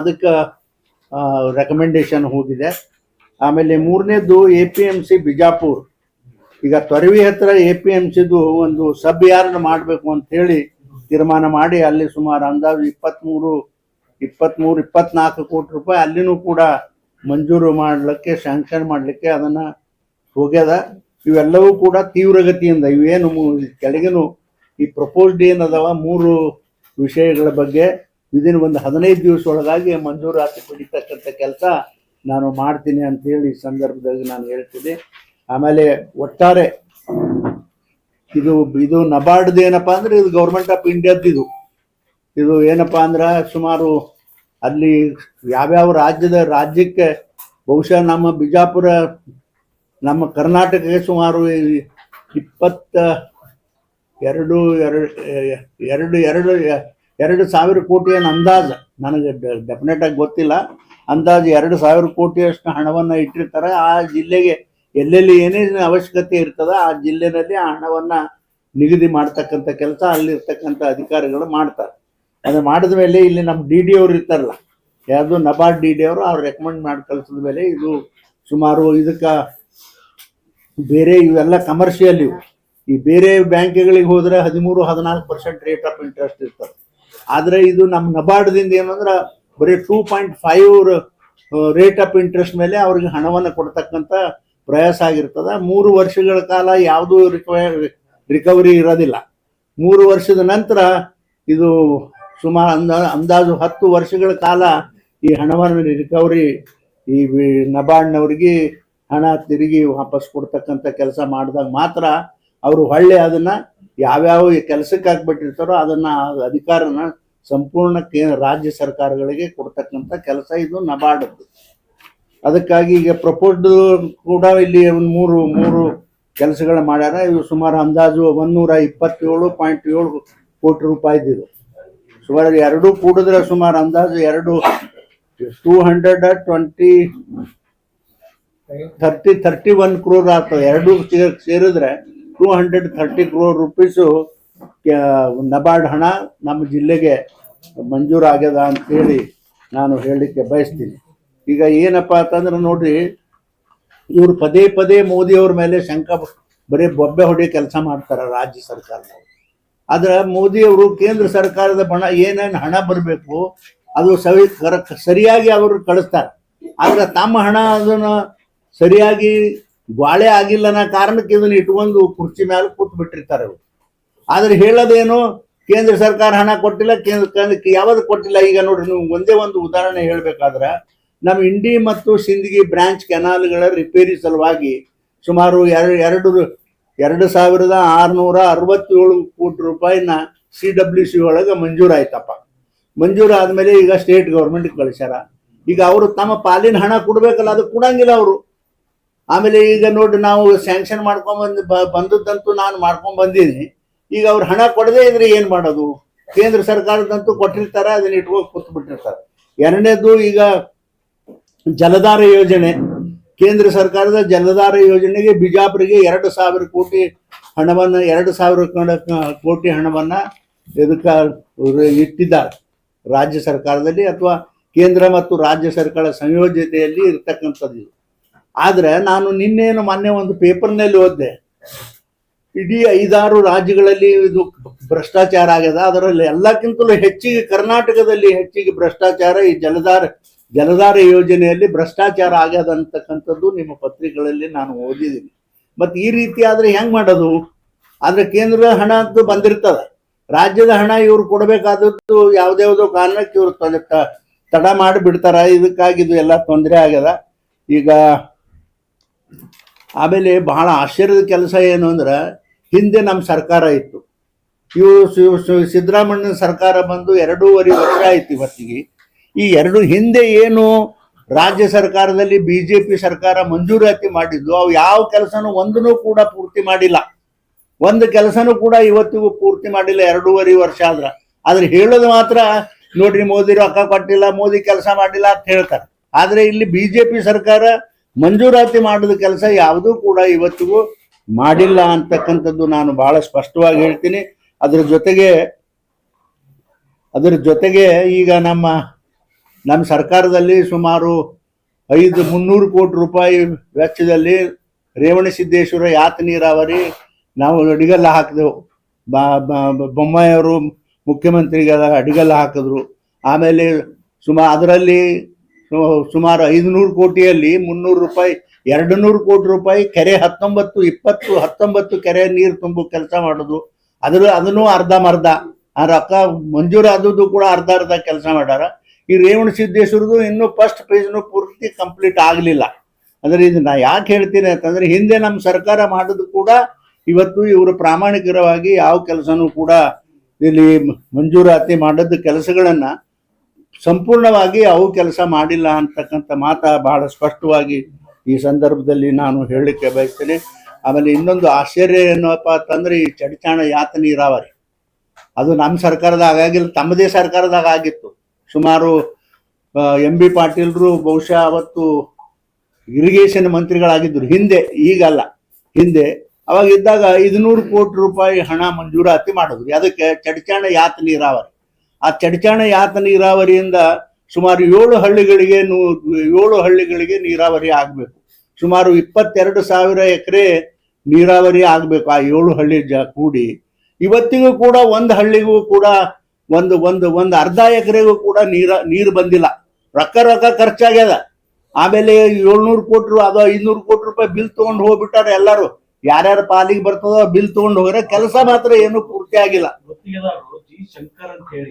ಅದಕ್ಕೆ ರೆಕಮೆಂಡೇಶನ್ ಹೋಗಿದೆ. ಆಮೇಲೆ ಮೂರನೇದು A P M C Bijapur. ಈಗ ತೊರವಿ ಹತ್ರ ಎ ಪಿ ಎಂ ಸಿದು ಒಂದು ಸಬ್ ಯಾರ್ಡ್ ಮಾಡಬೇಕು ಅಂತ ಹೇಳಿ ತೀರ್ಮಾನ ಮಾಡಿ, ಅಲ್ಲಿ ಸುಮಾರು ಅಂದಾಜು ಇಪ್ಪತ್ತ್ಮೂರು ಇಪ್ಪತ್ತ್ಮೂರು ಇಪ್ಪತ್ನಾಲ್ಕು ಕೋಟಿ ರೂಪಾಯಿ ಅಲ್ಲಿನೂ ಕೂಡ ಮಂಜೂರು ಮಾಡಲಿಕ್ಕೆ ಸ್ಯಾಂಕ್ಷನ್ ಮಾಡಲಿಕ್ಕೆ ಅದನ್ನು ಹೋಗ್ಯದ. ಇವೆಲ್ಲವೂ ಕೂಡ ತೀವ್ರಗತಿಯಿಂದ, ಇವೇನು ಕೆಳಗಿನೂ ಈ ಪ್ರಪೋಸ್ಡ್ ಏನದವ ಮೂರು ವಿಷಯಗಳ ಬಗ್ಗೆ ವಿದಿನ್ ಒಂದು ಹದಿನೈದು ದಿವಸ ಒಳಗಾಗಿ ಮಂಜೂರಾತಿ ಪಡಿತಕ್ಕಂಥ ಕೆಲಸ ನಾನು ಮಾಡ್ತೀನಿ ಅಂತೇಳಿ ಈ ಸಂದರ್ಭದಲ್ಲಿ ನಾನು ಹೇಳ್ತೀನಿ. ಆಮೇಲೆ ಒಟ್ಟಾರೆ ಇದು ಇದು ನಬಾರ್ಡ್ದು ಏನಪ್ಪಾ ಅಂದ್ರೆ ಇದು ಗೌರ್ಮೆಂಟ್ ಆಫ್ ಇಂಡಿಯಾದ್ದು ಇದು. ಇದು ಏನಪ್ಪಾ ಅಂದ್ರೆ ಸುಮಾರು ಅಲ್ಲಿ ಯಾವ್ಯಾವ ರಾಜ್ಯದ ರಾಜ್ಯಕ್ಕೆ ಬಹುಶಃ ನಮ್ಮ ಬಿಜಾಪುರ, ನಮ್ಮ ಕರ್ನಾಟಕಕ್ಕೆ ಸುಮಾರು ಇಪ್ಪತ್ತ ಎರಡು ಎರಡು ಎರಡು ಎರಡು ಎರಡು ಸಾವಿರ ಕೋಟಿ ಏನು ಅಂದಾಜು? ನನಗೆ ಡೆಫಿನೆಟ್ ಆಗಿ ಗೊತ್ತಿಲ್ಲ. ಅಂದಾಜು ಎರಡು ಸಾವಿರ ಕೋಟಿಯಷ್ಟು ಹಣವನ್ನು ಇಟ್ಟಿರ್ತಾರೆ. ಆ ಜಿಲ್ಲೆಗೆ ಎಲ್ಲೆಲ್ಲಿ ಏನೇನು ಅವಶ್ಯಕತೆ ಇರ್ತದ ಆ ಜಿಲ್ಲೆನಲ್ಲಿ ಆ ಹಣವನ್ನ ನಿಗದಿ ಮಾಡ್ತಕ್ಕಂಥ ಕೆಲಸ ಅಲ್ಲಿರ್ತಕ್ಕಂಥ ಅಧಿಕಾರಿಗಳು ಮಾಡ್ತಾರೆ. ಅದು ಮಾಡಿದ ಮೇಲೆ ಇಲ್ಲಿ ನಮ್ಮ ಡಿ ಡಿ ಅವ್ರು ಇರ್ತಾರಲ್ಲ ಯಾವುದು ನಬಾರ್ಡ್ ಡಿ ಡಿ ಅವರು, ಅವ್ರು ರೆಕಮೆಂಡ್ ಮಾಡಿ ಕಳಿಸಿದ ಮೇಲೆ ಇದು ಸುಮಾರು ಇದಕ್ಕೆ ಬೇರೆ ಇವೆಲ್ಲ ಕಮರ್ಷಿಯಲ್ ಇವು. ಈ ಬೇರೆ ಬ್ಯಾಂಕ್ಗಳಿಗೆ ಹೋದ್ರೆ ಹದಿಮೂರು, ಹದಿನಾಲ್ಕು ಪರ್ಸೆಂಟ್ ರೇಟ್ ಆಫ್ ಇಂಟ್ರೆಸ್ಟ್ ಇರ್ತದೆ. ಆದ್ರೆ ಇದು ನಮ್ಮ ನಬಾರ್ಡ್ದಿಂದ ಏನಂದ್ರೆ ಬರೀ two point five rate of interest ಮೇಲೆ ಅವ್ರಿಗೆ ಹಣವನ್ನು ಕೊಡ್ತಕ್ಕಂಥ ಪ್ರಯಾಸ ಆಗಿರ್ತದೆ. ಮೂರು ವರ್ಷಗಳ ಕಾಲ ಯಾವುದೂ ರಿಕವರಿ ಇರೋದಿಲ್ಲ. ಮೂರು ವರ್ಷದ ನಂತರ ಇದು ಸುಮಾರು ಅಂದ, ಅಂದಾಜು ಹತ್ತು ವರ್ಷಗಳ ಕಾಲ ಈ ಹಣವನ್ನು ರಿಕವರಿ ಈ ನಬಾರ್ಡ್ನವ್ರಿಗೆ ಹಣ ತಿರುಗಿ ವಾಪಸ್ ಕೊಡ್ತಕ್ಕಂಥ ಕೆಲಸ ಮಾಡಿದಾಗ ಮಾತ್ರ ಅವರು ಹೊಳ್ಳೆ ಅದನ್ನ ಯಾವ್ಯಾವ ಕೆಲಸಕ್ಕೆ ಹಾಕ್ಬಿಟ್ಟಿರ್ತಾರೋ ಅದನ್ನ ಅಧಿಕಾರನ ಸಂಪೂರ್ಣ ಕೇ ರಾಜ್ಯ ಸರ್ಕಾರಗಳಿಗೆ ಕೊಡ್ತಕ್ಕಂಥ ಕೆಲಸ ಇದು ನಬಾರ್ಡದ್ದು. ಅದಕ್ಕಾಗಿ ಈಗ ಪ್ರಪೋಸ್ಡ್ ಕೂಡ ಇಲ್ಲಿ ಒಂದು ಮೂರು ಮೂರು ಕೆಲಸಗಳು ಮಾಡ್ಯಾರ. ಇವು ಸುಮಾರು ಅಂದಾಜು ಒಂದೂರ ಇಪ್ಪತ್ತೇಳು ಪಾಯಿಂಟ್ ಏಳು ಕೋಟಿ ರೂಪಾಯಿದು ಸುಮಾರು ಎರಡು ಕೂಡಿದ್ರೆ ಸುಮಾರು ಅಂದಾಜು ಎರಡು two hundred twenty thirty thirty one crore ಆಗ್ತದೆ. ಎರಡು ಸೇರಿದ್ರೆ two hundred thirty crore rupees NABARD ಹಣ ನಮ್ಮ ಜಿಲ್ಲೆಗೆ ಮಂಜೂರಾಗ್ಯದ ಅಂತೇಳಿ ನಾನು ಹೇಳಲಿಕ್ಕೆ ಬಯಸ್ತೀನಿ. ಈಗ ಏನಪ್ಪ ಅಂತಂದ್ರೆ ನೋಡ್ರಿ, ಇವರು ಪದೇ ಪದೇ ಮೋದಿ ಅವ್ರ ಮೇಲೆ ಶಂಕ ಬರೀ ಬೊಬ್ಬೆ ಹೊಡಿ ಕೆಲಸ ಮಾಡ್ತಾರೆ ರಾಜ್ಯ ಸರ್ಕಾರದವರು. ಆದರೆ ಮೋದಿ ಅವರು ಕೇಂದ್ರ ಸರ್ಕಾರದ ಬಣ ಏನೇನು ಹಣ ಬರಬೇಕು, ಅದು ಸವಿ ಸರಿಯಾಗಿ ಅವರು ಕಳಿಸ್ತಾರೆ. ಆದರೆ ತಮ್ಮ ಹಣ ಅದನ್ನ ಸರಿಯಾಗಿ ಗ್ವಾಳೆ ಆಗಿಲ್ಲನ ಕಾರಣಕ್ಕೆ ಇದನ್ನ ಇಟ್ಕೊಂಡು ಕುರ್ಚಿ ಮೇಲೆ ಕೂತ್ ಬಿಟ್ಟಿರ್ತಾರೆ ಅವರು ಆದ್ರೆ ಹೇಳೋದೇನು? ಕೇಂದ್ರ ಸರ್ಕಾರ ಹಣ ಕೊಟ್ಟಿಲ್ಲ, ಕೇಂದ್ರ ಯಾವ್ದು ಕೊಟ್ಟಿಲ್ಲ? ಈಗ ನೋಡ್ರಿ, ನೀವು ಒಂದೇ ಒಂದು ಉದಾಹರಣೆ ಹೇಳ್ಬೇಕಾದ್ರೆ, ನಮ್ಮ ಇಂಡಿ ಮತ್ತು ಸಿಂದಗಿ ಬ್ರಾಂಚ್ ಕೆನಾಲ್ಗಳ ರಿಪೇರಿ ಸಲುವಾಗಿ ಸುಮಾರು ಎರಡು ಎರಡು ಎರಡು ಸಾವಿರದ ಆರುನೂರ ಅರವತ್ತೇಳು ಕೋಟಿ ರೂಪಾಯಿನ ಸಿ ಡಬ್ಲ್ಯೂ ಸಿ ಒಳಗೆ ಮಂಜೂರಾಯ್ತಪ್ಪ ಮಂಜೂರು ಆದಮೇಲೆ ಈಗ ಸ್ಟೇಟ್ ಗೌರ್ಮೆಂಟ್ ಕಳಿಸ್ಯಾರ. ಈಗ ಅವರು ತಮ್ಮ ಪಾಲಿನ ಹಣ ಕೊಡ್ಬೇಕಲ್ಲ, ಅದು ಕೊಡಂಗಿಲ್ಲ ಅವರು. ಆಮೇಲೆ ಈಗ ನೋಡಿ ನಾವು ಸ್ಯಾಂಕ್ಷನ್ ಮಾಡ್ಕೊಂಡ್ ಬಂದ್ ಬಂದದ್ದಂತೂ ನಾನು ಮಾಡ್ಕೊಂಡ್ ಬಂದೀನಿ ಈಗ ಅವ್ರು ಹಣ ಕೊಡದೇ ಇದ್ರೆ ಏನ್ ಮಾಡೋದು? ಕೇಂದ್ರ ಸರ್ಕಾರದಂತೂ ಕೊಟ್ಟಿರ್ತಾರ, ಅದನ್ನ ಇಟ್ಕೊಂಡು ಕೂತ್ ಬಿಟ್ಟಿರ್ತಾರೆ ಎರಡನೇದು ಈಗ ಜಲಧಾರ ಯೋಜನೆ. ಕೇಂದ್ರ ಸರ್ಕಾರದ ಜಲಧಾರ ಯೋಜನೆಗೆ ಬಿಜಾಪುರಿಗೆ ಎರಡು ಸಾವಿರ ಕೋಟಿ ಹಣವನ್ನ, ಎರಡು ಸಾವಿರ ಕೋಟಿ ಹಣವನ್ನ ಇದಕ್ಕ ಇಟ್ಟಿದ್ದಾರೆ. ರಾಜ್ಯ ಸರ್ಕಾರದಲ್ಲಿ ಅಥವಾ ಕೇಂದ್ರ ಮತ್ತು ರಾಜ್ಯ ಸರ್ಕಾರ ಸಂಯೋಜನೆಯಲ್ಲಿ ಇರ್ತಕ್ಕಂಥದ್ದು ಆದ್ರೆ ನಾನು ನಿನ್ನೆ ಮೊನ್ನೆ ಒಂದು ಪೇಪರ್ನಲ್ಲಿ ಓದಿದೆ. ಇಡೀ ಐದಾರು ರಾಜ್ಯಗಳಲ್ಲಿ ಇದು ಭ್ರಷ್ಟಾಚಾರ ಆಗ್ಯದ. ಅದರಲ್ಲಿ ಎಲ್ಲಕ್ಕಿಂತಲೂ ಹೆಚ್ಚಿಗೆ ಕರ್ನಾಟಕದಲ್ಲಿ ಹೆಚ್ಚಿಗೆ ಭ್ರಷ್ಟಾಚಾರ ಈ ಜಲಧಾರ ಜಲಧಾರ ಯೋಜನೆಯಲ್ಲಿ ಭ್ರಷ್ಟಾಚಾರ ಆಗ್ಯದ ಅಂತಕ್ಕಂಥದ್ದು ನಿಮ್ಮ ಪತ್ರಿಕೆಗಳಲ್ಲಿ ನಾನು ಓದಿದ್ದೀನಿ. ಮತ್ತೆ ಈ ರೀತಿ ಆದ್ರೆ ಹೆಂಗ್ ಮಾಡೋದು? ಆದ್ರೆ ಕೇಂದ್ರ ಹಣ ಅಂತೂ ಬಂದಿರ್ತದ. ರಾಜ್ಯದ ಹಣ ಇವ್ರು ಕೊಡಬೇಕಾದದ್ದು ಯಾವ್ದ್ಯಾವ್ದೋ ಕಾರಣಕ್ಕೆ ಇವ್ರು ತಡ ಮಾಡಿ ಬಿಡ್ತಾರ ಇದಕ್ಕಾಗಿ ಇದು ಎಲ್ಲ ತೊಂದರೆ ಆಗ್ಯದ. ಈಗ ಆಮೇಲೆ ಬಹಳ ಆಶ್ಚರ್ಯದ ಕೆಲಸ ಏನು ಅಂದ್ರೆ ಹಿಂದೆ ನಮ್ಮ ಸರ್ಕಾರ ಇತ್ತು. ಇವು ಸಿದ್ದರಾಮಣ್ಣನ ಸರ್ಕಾರ ಬಂದು ಎರಡೂವರೆ ವರ್ಷ ಆಯ್ತು ಇವತ್ತಿಗೆ. ಈ ಎರಡು ಹಿಂದೆ ಏನು ರಾಜ್ಯ ಸರ್ಕಾರದಲ್ಲಿ ಬಿಜೆಪಿ ಸರ್ಕಾರ ಮಂಜೂರಾತಿ ಮಾಡಿದ್ದು ಅವು ಯಾವ ಕೆಲಸನೂ ಒಂದನ್ನು ಕೂಡ ಪೂರ್ತಿ ಮಾಡಿಲ್ಲ. ಒಂದು ಕೆಲಸನೂ ಕೂಡ ಇವತ್ತಿಗೂ ಪೂರ್ತಿ ಮಾಡಿಲ್ಲ, ಎರಡೂವರೆ ವರ್ಷ ಆದ್ರ. ಆದ್ರೆ ಹೇಳೋದು ಮಾತ್ರ, ನೋಡ್ರಿ ಮೋದಿ ರೊಕ್ಕ ಕೊಟ್ಟಿಲ್ಲ, ಮೋದಿ ಕೆಲಸ ಮಾಡಿಲ್ಲ ಅಂತ ಹೇಳ್ತಾರೆ. ಆದ್ರೆ ಇಲ್ಲಿ ಬಿಜೆಪಿ ಸರ್ಕಾರ ಮಂಜೂರಾತಿ ಮಾಡಿದ ಕೆಲಸ ಯಾವುದೂ ಕೂಡ ಇವತ್ತಿಗೂ ಮಾಡಿಲ್ಲ ಅಂತಕ್ಕಂಥದ್ದು ನಾನು ಬಹಳ ಸ್ಪಷ್ಟವಾಗಿ ಹೇಳ್ತೀನಿ. ಅದರ ಜೊತೆಗೆ ಅದರ ಜೊತೆಗೆ ಈಗ ನಮ್ಮ ನಮ್ಮ ಸರ್ಕಾರದಲ್ಲಿ ಸುಮಾರು ಐದು ಮುನ್ನೂರು ಕೋಟಿ ರೂಪಾಯಿ ವೆಚ್ಚದಲ್ಲಿ ರೇವಣಸಿದ್ದೇಶ್ವರ ಯಾತ ನೀರಾವರಿ ನಾವು ಅಡಿಗಲ್ಲ ಹಾಕಿದೆವು. ಬೊಮ್ಮಾಯಿಯವರು ಮುಖ್ಯಮಂತ್ರಿಗಳ ಅಡಿಗಲ್ಲ ಹಾಕಿದ್ರು. ಆಮೇಲೆ ಸುಮಾ, ಅದರಲ್ಲಿ ಸುಮಾರು ಐದುನೂರು ಕೋಟಿಯಲ್ಲಿ ಮುನ್ನೂರು ರೂಪಾಯಿ ಎರಡು ನೂರು ಕೋಟಿ ರೂಪಾಯಿ ಕೆರೆ, ಹತ್ತೊಂಬತ್ತು, ಇಪ್ಪತ್ತು, ಹತ್ತೊಂಬತ್ತು ಕೆರೆ ನೀರು ತುಂಬು ಕೆಲಸ ಮಾಡೋದು. ಅದ್ರ, ಅದನ್ನು ಅರ್ಧಂಬರ್ಧ ಆ ರೊಕ್ಕ ಮಂಜೂರಾದದ್ದು ಕೂಡ ಅರ್ಧ ಅರ್ಧ ಕೆಲಸ ಮಾಡ್ಯಾರ. ಈ ರೇವಣ ಸಿದ್ದೇಶ್ವರದು ಇನ್ನೂ ಫಸ್ಟ್ ಪೇಜ್ನು ಪೂರ್ತಿ ಕಂಪ್ಲೀಟ್ ಆಗಲಿಲ್ಲ. ಅಂದ್ರೆ ಇದು ನಾ ಯಾಕೆ ಹೇಳ್ತೀನಿ ಅಂತಂದ್ರೆ ಹಿಂದೆ ನಮ್ಮ ಸರ್ಕಾರ ಮಾಡೋದು ಕೂಡ ಇವತ್ತು ಇವರು ಪ್ರಾಮಾಣಿಕರವಾಗಿ ಯಾವ ಕೆಲಸನೂ ಕೂಡ ಇಲ್ಲಿ ಮಂಜೂರಾತಿ ಮಾಡದ ಕೆಲಸಗಳನ್ನ ಸಂಪೂರ್ಣವಾಗಿ ಅವು ಕೆಲಸ ಮಾಡಿಲ್ಲ ಅಂತಕ್ಕಂಥ ಮಾತ ಬಹಳ ಸ್ಪಷ್ಟವಾಗಿ ಈ ಸಂದರ್ಭದಲ್ಲಿ ನಾನು ಹೇಳಲಿಕ್ಕೆ ಬಯಸ್ತೇನೆ. ಆಮೇಲೆ ಇನ್ನೊಂದು ಆಶ್ಚರ್ಯ ಏನಪ್ಪ ಅಂತಂದ್ರೆ ಈ ಚಡಿಚಾಣ ಯಾತ ನೀರಾವರಿ. ಅದು ನಮ್ಮ ಸರ್ಕಾರದಾಗ ಆಗಿಲ್ಲ ತಮ್ಮದೇ ಸರ್ಕಾರದಾಗ ಆಗಿತ್ತು. ಸುಮಾರು ಎಂ ಬಿ ಪಾಟೀಲ್ರು ಬಹುಶಃ ಅವತ್ತು ಇರಿಗೇಷನ್ ಮಂತ್ರಿಗಳಾಗಿದ್ದರು. ಹಿಂದೆ, ಈಗಲ್ಲ. ಹಿಂದೆ, ಅವಾಗ ಇದ್ದಾಗ ಐದುನೂರು ಕೋಟಿ ರೂಪಾಯಿ ಹಣ ಮಂಜೂರಾತಿ ಮಾಡಿದ್ರು. ಅದಕ್ಕೆ ಚಡಿಚಾಣ ಯಾತ ನೀರಾವರಿ. ಆ ಚಡಚಾಣ ಯಾತ ನೀರಾವರಿಯಿಂದ ಸುಮಾರು ಏಳು ಹಳ್ಳಿಗಳಿಗೆ ಏಳು ಹಳ್ಳಿಗಳಿಗೆ ನೀರಾವರಿ ಆಗಬೇಕು. ಸುಮಾರು ಇಪ್ಪತ್ತೆರಡು ಸಾವಿರ ಎಕರೆ ನೀರಾವರಿ ಆಗಬೇಕು ಆ ಏಳು ಹಳ್ಳಿ ಜ, ಕೂಡಿ. ಇವತ್ತಿಗೂ ಕೂಡ ಒಂದು ಹಳ್ಳಿಗೂ ಕೂಡ ಒಂದು ಒಂದು ಒಂದು ಅರ್ಧ ಎಕರೆಗೂ ಕೂಡ ನೀರ, ನೀರು ಬಂದಿಲ್ಲ. ರೊಕ್ಕ ರೊಕ್ಕ ಖರ್ಚಾಗ್ಯದ. ಆಮೇಲೆ ಏಳ್ನೂರು ಕೋಟಿ ಅದು ಐನೂರು ಕೋಟಿ ರೂಪಾಯಿ ಬಿಲ್ ತೊಗೊಂಡು ಹೋಗ್ಬಿಟ್ಟಾರೆ ಎಲ್ಲರೂ. ಯಾರ್ಯಾರ ಪಾಲಿಗೆ ಬರ್ತದೋ ಬಿಲ್ ತೊಗೊಂಡು ಹೋಗ್ರೆ ಕೆಲಸ ಮಾತ್ರ ಏನು ಪೂರ್ತಿ ಆಗಿಲ್ಲ. ಶಂಕರ್ ಅಂತ ಹೇಳಿ.